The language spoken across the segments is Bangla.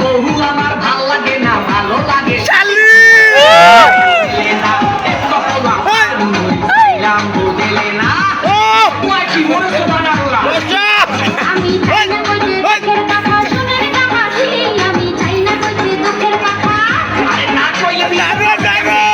বহু আমার ভালো লাগে না ভালো লাগে আমি চাই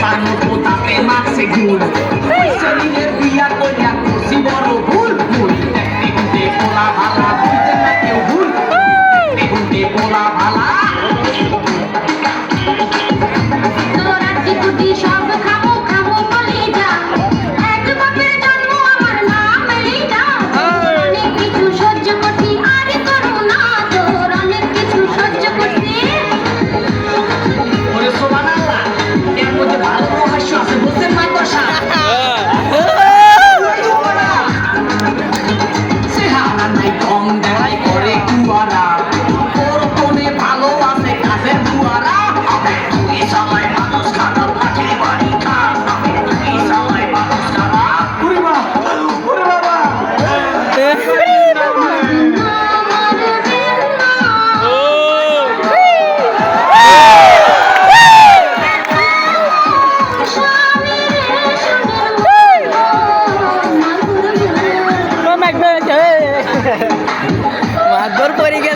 Para no botar pena segura. Esse é minha what are you